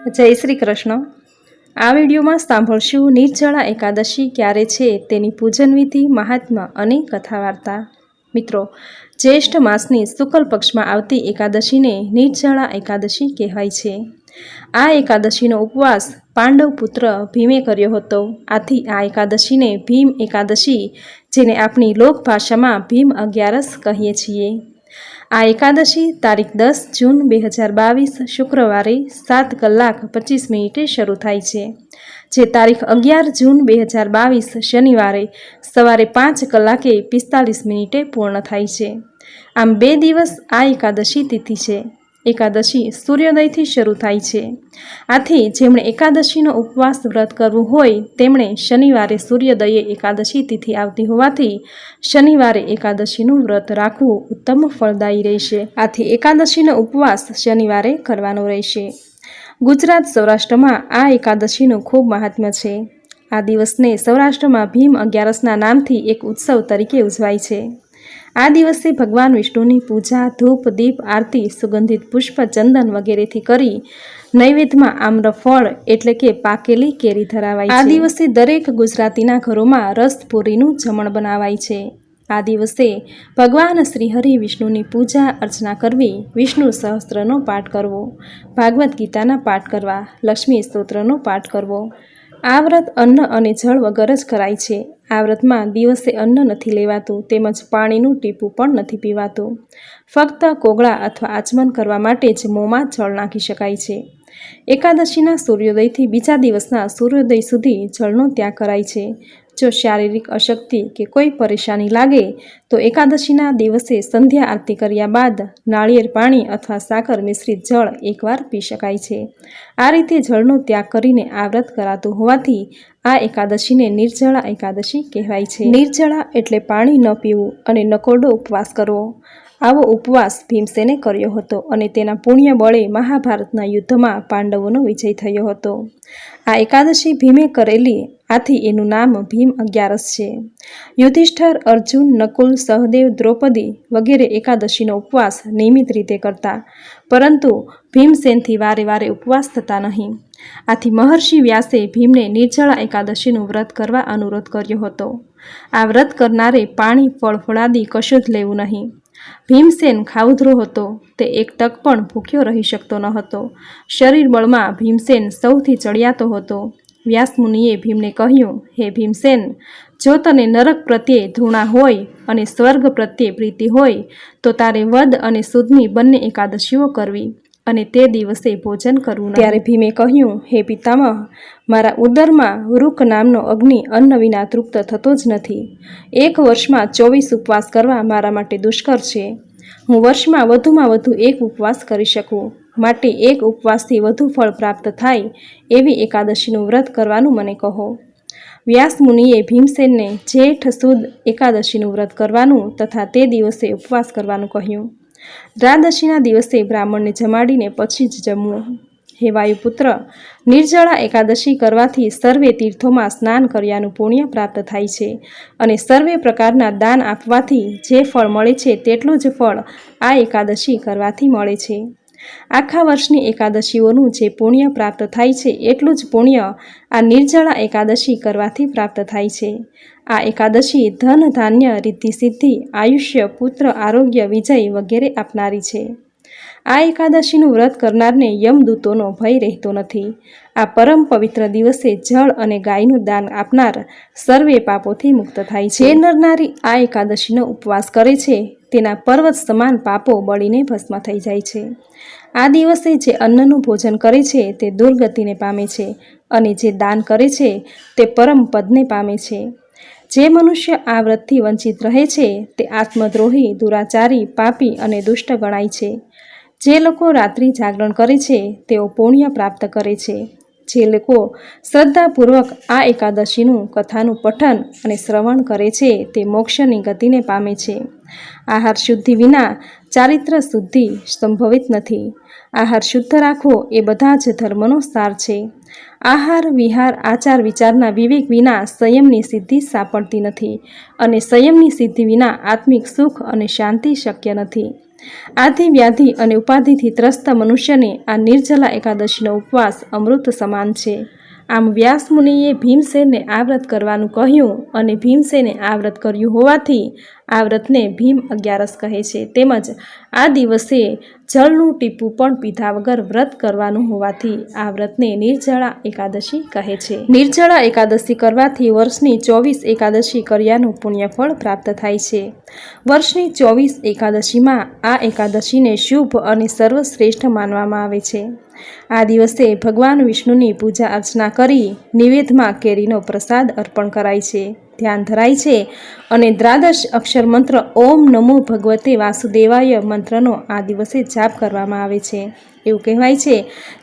જય શ્રી કૃષ્ણ. આ વિડીયોમાં સાંભળશું નિર્જળા એકાદશી ક્યારે છે તેની પૂજન વિધિ મહાત્મા અને કથા વાર્તા મિત્રો, જ્યેષ્ઠ માસની શુક્લ પક્ષમાં આવતી એકાદશીને નિર્જળા એકાદશી કહેવાય છે. આ એકાદશીનો ઉપવાસ પાંડવ પુત્ર ભીમે કર્યો હતો. આથી આ એકાદશીને ભીમ એકાદશી, જેને આપણી લોકભાષામાં ભીમ અગિયારસ કહીએ છીએ. આ એકાદશી તારીખ દસ જૂન બે હજાર બાવીસ, શુક્રવારે સાત કલાક પચીસ મિનિટે શરૂ થાય છે. જે તારીખ અગિયાર જૂન બે હજાર બાવીસ, શનિવારે સવારે પાંચ કલાકે પિસ્તાલીસ મિનિટે પૂર્ણ થાય છે. આમ બે દિવસ આ એકાદશી તિથિ છે. એકાદશી સૂર્યોદયથી શરૂ થાય છે. આથી જેમણે એકાદશીનો ઉપવાસ વ્રત કરવું હોય, તેમણે શનિવારે સૂર્યોદયે એકાદશી તિથિ આવતી હોવાથી શનિવારે એકાદશીનું વ્રત રાખવું ઉત્તમ ફળદાયી રહેશે. આથી એકાદશીનો ઉપવાસ શનિવારે કરવાનો રહેશે. ગુજરાત સૌરાષ્ટ્રમાં આ એકાદશીનું ખૂબ મહાત્મ્ય છે. આ દિવસને સૌરાષ્ટ્રમાં ભીમ અગિયારસના નામથી એક ઉત્સવ તરીકે ઉજવાય છે. આ દિવસે ભગવાન વિષ્ણુની પૂજા ધૂપ દીપ આરતી સુગંધિત પુષ્પ ચંદન વગેરેથી કરી નૈવેદ્યમાં આમ્રફળ એટલે કે પાકેલી કેરી ધરાવાય આ દિવસે દરેક ગુજરાતીના ઘરોમાં રસપુરીનું જમણ બનાવાય છે. આ દિવસે ભગવાન શ્રીહરિ વિષ્ણુની પૂજા અર્ચના કરવી વિષ્ણુ સહસ્ત્રનો પાઠ કરવો ભાગવદ્ ગીતાના પાઠ કરવા લક્ષ્મી સ્તોત્રનો પાઠ કરવો. આ વ્રત અન્ન અને જળ વગર જ કરાય છે. આ વ્રતમાં દિવસે અન્ન નથી લેવાતું, તેમજ પાણીનું ટીપું પણ નથી પીવાતું. ફક્ત કોગળા અથવા આચમન કરવા માટે જ મોંમાં જળ નાખી શકાય છે. એકાદશીના સૂર્યોદયથી બીજા દિવસના સૂર્યોદય સુધી જળનો ત્યાગ કરાય છે. જો શારીરિક અશક્તિ કે કોઈ પરેશાની લાગે, તો એકાદશીના દિવસે સંધ્યા આરતી કર્યા બાદ નાળિયેર પાણી અથવા સાકર મિશ્રિત જળ એકવાર પી શકાય છે. આ રીતે જળનો ત્યાગ કરીને આ વ્રત કરાતું હોવાથી આ એકાદશીને નિર્જળા એકાદશી કહેવાય છે. નિર્જળા એટલે પાણી ન પીવું અને નકોરડો ઉપવાસ કરવો. આવો ઉપવાસ ભીમસેને કર્યો હતો અને તેના પુણ્ય બળે મહાભારતના યુદ્ધમાં પાંડવોનો વિજય થયો હતો. આ એકાદશી ભીમે કરેલી, આથી એનું નામ ભીમ અગિયારસ છે. યુધિષ્ઠર, અર્જુન, નકુલ, સહદેવ, દ્રૌપદી વગેરે એકાદશીનો ઉપવાસ નિયમિત રીતે કરતા, પરંતુ ભીમસેનથી વારે વારે ઉપવાસ થતા નહીં. આથી મહર્ષિ વ્યાસે ભીમને નિર્જળા એકાદશીનું વ્રત કરવા અનુરોધ કર્યો હતો. આ વ્રત કરનારે પાણી, ફળ, ફળાદી કશું જ લેવું નહીં. ભીમસેન ખાઉધરો હતો. તે એક તક પણ ભૂખ્યો રહી શકતો ન હતો. શરીર બળમાં ભીમસેન સૌથી ચડિયાતો હતો. વ્યાસમુનિએ ભીમને કહ્યું, હે ભીમસેન, જો તને નરક પ્રત્યે ધૃણા હોય અને સ્વર્ગ પ્રત્યે પ્રીતિ હોય, તો તારે વદ અને સુદની બંને એકાદશીઓ કરવી. અને તે દિવસે ભોજન કરવું ત્યારે ભીમે કહ્યું હે પિતામહ મારા ઉદરમાં વૃક નામનો અગ્નિ અન્ન વિના તૃપ્ત થતો જ નથી. એક વર્ષમાં ચોવીસ ઉપવાસ કરવા મારા માટે દુષ્કર છે. હું વર્ષમાં વધુમાં વધુ એક ઉપવાસ કરી શકું. માટે એક ઉપવાસથી વધુ ફળ પ્રાપ્ત થાય એવી એકાદશીનું વ્રત કરવાનું મને કહો. વ્યાસ મુનિએ ભીમસેનને જેઠ સુદ એકાદશીનું વ્રત કરવાનું તથા તે દિવસે ઉપવાસ કરવાનું કહ્યું. દ્વાદશીના દિવસે બ્રાહ્મણને જમાડીને પછી જ જમવું. હે વાયુપુત્ર, નિર્જળા એકાદશી કરવાથી સર્વે તીર્થોમાં સ્નાન કર્યાનું પુણ્ય પ્રાપ્ત થાય છે અને સર્વે પ્રકારના દાન આપવાથી જે ફળ મળે છે, તેટલું જ ફળ આ એકાદશી કરવાથી મળે છે. આખા વર્ષની એકાદશીઓનું જે પુણ્ય પ્રાપ્ત થાય છે, એટલું જ પુણ્ય આ નિર્જળા એકાદશી કરવાથી પ્રાપ્ત થાય છે. આ એકાદશી ધન, ધાન્ય, રિદ્ધિ, સિદ્ધિ, આયુષ્ય, પુત્ર, આરોગ્ય, વિજય વગેરે આપનારી છે. આ એકાદશીનું વ્રત કરનારને યમદૂતોનો ભય રહેતો નથી. આ પરમ પવિત્ર દિવસે જળ અને ગાયનું દાન આપનાર સર્વે પાપોથી મુક્ત થાય છે. નરનારી આ એકાદશીનો ઉપવાસ કરે છે તેના પર્વત સમાન પાપો બળીને ભસ્મ થઈ જાય છે. આ દિવસે જે અન્નનું ભોજન કરે છે તે દુર્ગતિને પામે છે અને જે દાન કરે છે તે પરમ પદને પામે છે. જે મનુષ્ય આ વ્રતથી વંચિત રહે છે તે આત્મદ્રોહી, દુરાચારી, પાપી અને દુષ્ટ ગણાય છે. જે લોકો રાત્રિ જાગરણ કરે છે તેઓ પુણ્ય પ્રાપ્ત કરે છે. જે લોકો શ્રદ્ધાપૂર્વક આ એકાદશીનું કથાનું પઠન અને શ્રવણ કરે છે તે મોક્ષની ગતિને પામે છે. આહાર શુદ્ધિ વિના ચારિત્ર શુદ્ધિ સંભવિત નથી. આહાર શુદ્ધ રાખવો એ બધા જ ધર્મનો સાર છે. આહાર, વિહાર, આચાર, વિચારના વિવેક વિના સંયમની સિદ્ધિ સાંપડતી નથી અને સંયમની સિદ્ધિ વિના આત્મિક સુખ અને શાંતિ શક્ય નથી. આધિ, વ્યાધિ અને ઉપાધિથી ત્રસ્ત મનુષ્યને આ નિર્જલા એકાદશીનો ઉપવાસ અમૃત સમાન છે. આમ વ્યાસ મુનિએ ભીમસેનને આ વ્રત કરવાનું કહ્યું અને ભીમસેને આ વ્રત કર્યું હોવાથી આ વ્રતને ભીમ અગિયારસ કહે છે. તેમજ આ દિવસે જળનું ટીપું પણ પીધા વગર વ્રત કરવાનું હોવાથી આ વ્રતને નિર્જળા એકાદશી કહે છે. નિર્જળા એકાદશી કરવાથી વર્ષની ચોવીસ એકાદશી કર્યાનું પુણ્યફળ પ્રાપ્ત થાય છે. વર્ષની ચોવીસ એકાદશીમાં આ એકાદશીને શુભ અને સર્વશ્રેષ્ઠ માનવામાં આવે છે. આ દિવસે ભગવાન વિષ્ણુની પૂજા અર્ચના કરી નિવેદમાં કેરીનો પ્રસાદ અર્પણ કરાય છે. ધ્યાન ધરાય છે અને દ્વાદશ અક્ષર મંત્ર ઓમ નમો ભગવતે વાસુદેવાય મંત્રનો આ દિવસે જાપ કરવામાં આવે છે. એવું કહેવાય છે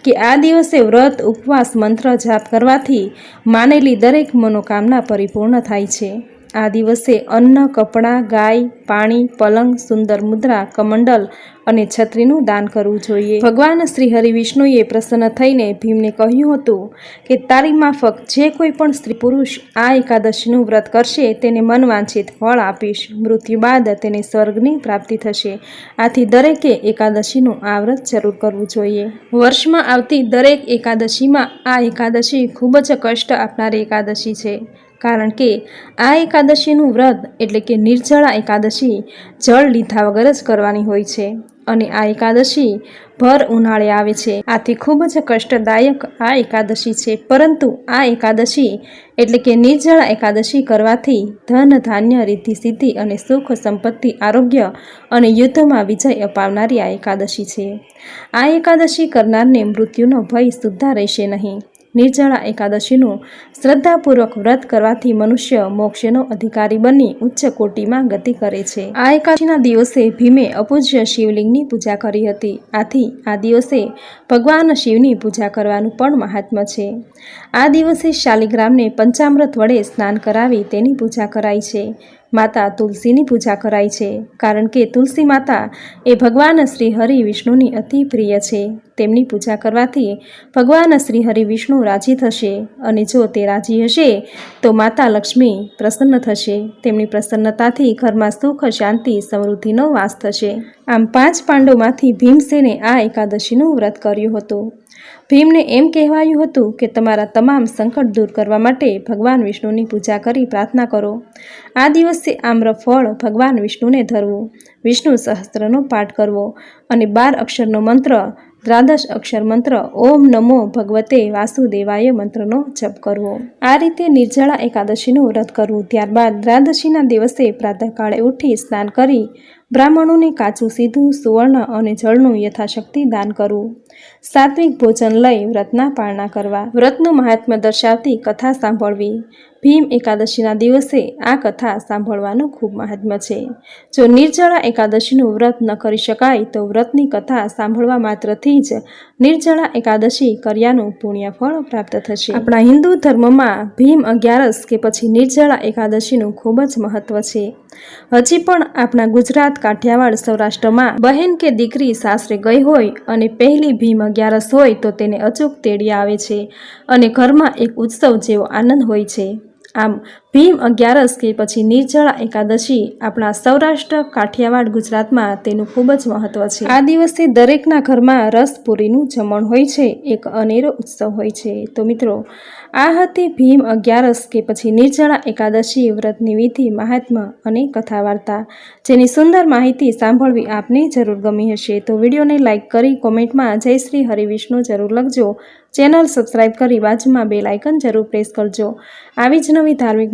કે આ દિવસે વ્રત, ઉપવાસ, મંત્ર જાપ કરવાથી માનેલી દરેક મનોકામના પરિપૂર્ણ થાય છે. આ દિવસે અન્ન, કપડાં, ગાય, પાણી, પલંગ, સુંદર મુદ્રા, કમંડલ અને છત્રીનું દાન કરવું જોઈએ. ભગવાન શ્રી હરિ વિષ્ણુએ પ્રસન્ન થઈને ભીમને કહ્યું હતું કે તારી માફક જે કોઈ પણ સ્ત્રી પુરુષ આ એકાદશીનું વ્રત કરશે, તેને મનવાંછિત ફળ આપીશ. મૃત્યુ બાદ તેને સ્વર્ગની પ્રાપ્તિ થશે. આથી દરેકે એકાદશીનું આ વ્રત જરૂર કરવું જોઈએ. વર્ષમાં આવતી દરેક એકાદશીમાં આ એકાદશી ખૂબ જ કષ્ટ આપનારી એકાદશી છે. કારણ કે આ એકાદશીનું વ્રત એટલે કે નિર્જળા એકાદશી જળ લીધા વગર જ કરવાની હોય છે. અને આ એકાદશી ભર ઉનાળે આવે છે. આથી ખૂબ જ કષ્ટદાયક આ એકાદશી છે. પરંતુ આ એકાદશી એટલે કે નિર્જળા એકાદશી કરવાથી ધન, ધાન્ય, રિદ્ધિ, સિદ્ધિ અને સુખ, સંપત્તિ, આરોગ્ય અને યુદ્ધમાં વિજય અપાવનારી આ એકાદશી છે. આ એકાદશી કરનારને મૃત્યુનો ભય સુદ્ધા રહેશે નહીં. નિર્જળા એકાદશીનું શ્રદ્ધાપૂર્વક વ્રત કરવાથી મનુષ્ય મોક્ષનો અધિકારી બની ઉચ્ચ કોટીમાં ગતિ કરે છે. આ એકાદશીના દિવસે ભીમે અપૂજ્ય શિવલિંગની પૂજા કરી હતી. આથી આ દિવસે ભગવાન શિવની પૂજા કરવાનું પણ મહાત્મ છે. આ દિવસે શાલિગ્રામને પંચામૃત વડે સ્નાન કરાવી તેની પૂજા કરાય છે. માતા તુલસીની પૂજા કરાય છે, કારણ કે તુલસી માતા એ ભગવાન શ્રી હરિ વિષ્ણુની અતિ પ્રિય છે. તેમની પૂજા કરવાથી ભગવાન શ્રી હરિ વિષ્ણુ રાજી થશે અને જો તે રાજી હશે, તો માતા લક્ષ્મી પ્રસન્ન થશે. તેમની પ્રસન્નતાથી ઘરમાં સુખ, શાંતિ, સમૃદ્ધિનો વાસ થશે. આમ પાંચ પાંડવમાંથી ભીમસેને આ એકાદશીનું વ્રત કર્યું હતું. ભીમને એમ કહેવાયું હતું કે તમારા તમામ સંકટ દૂર કરવા માટે ભગવાન વિષ્ણુની પૂજા કરી પ્રાર્થના કરો. આ દિવસે આમ્ર ફળ ભગવાન વિષ્ણુને ધરવું. વિષ્ણુ સહસ્ત્રનો પાઠ કરવો અને બાર અક્ષરનો મંત્ર દ્વાદશ અક્ષર મંત્ર, ઓમ નમો ભગવતે વાસુદેવાય મંત્રનો જપ કરવો. આ રીતે નિર્જળા એકાદશીનું વ્રત કરવું. ત્યારબાદ દ્વાદશીના દિવસે પ્રાતઃકાળે ઉઠી સ્નાન કરી બ્રાહ્મણોને કાચું સીધું સુવર્ણ અને જળનું યથાશક્તિ દાન કરવું. સાત્વિક ભોજન લઈ વ્રતના પાળના કરવા. વ્રતનું મહાત્મ્ય દર્શાવતી કથા સાંભળવી. ભીમ એકાદશીના દિવસે આ કથા સાંભળવાનું ખૂબ મહાત્મ્ય છે. જો નિર્જળા એકાદશીનું વ્રત ન કરી શકાય, તો વ્રતની કથા સાંભળવા માત્રથી જ નિર્જળા એકાદશી કર્યાનું પુણ્યફળ પ્રાપ્ત થશે. આપણા હિન્દુ ધર્મમાં ભીમ અગિયારસ કે પછી નિર્જળા એકાદશીનું ખૂબ જ મહત્વ છે. હજી પણ આપણા ગુજરાત કાઠિયાવાડ સૌરાષ્ટ્રમાં બહેન કે દીકરી સાસરે ગઈ હોય અને પહેલી ભીમ અગિયારસ હોય તો તેને અચૂક તેડી આવે છે અને ઘરમાં એક ઉત્સવ જેવો આનંદ હોય છે. આમ ભીમ અગિયારસ કે પછી નિર્જળા એકાદશી આપણા સૌરાષ્ટ્ર, કાઠિયાવાડ, ગુજરાતમાં તેનું ખૂબ જ મહત્વ છે. આ દિવસે દરેકના ઘરમાં રસપુરીનું જમણ હોય છે, એક અનેરો ઉત્સવ હોય છે. તો મિત્રો, આ હતી ભીમ અગિયારસ કે પછી નિર્જળા એકાદશી વ્રતની વિધિ મહાત્મા અને કથા વાર્તા જેની સુંદર માહિતી સાંભળવી આપને જરૂર ગમી હશે. તો વિડીયોને લાઇક કરી કોમેન્ટમાં જય શ્રી હરિવિષ્ણુ જરૂર લખજો. ચેનલ સબસ્ક્રાઇબ કરી બાજુમાં બે લાઇકન જરૂર પ્રેસ કરજો. આવી જ નવી ધાર્મિક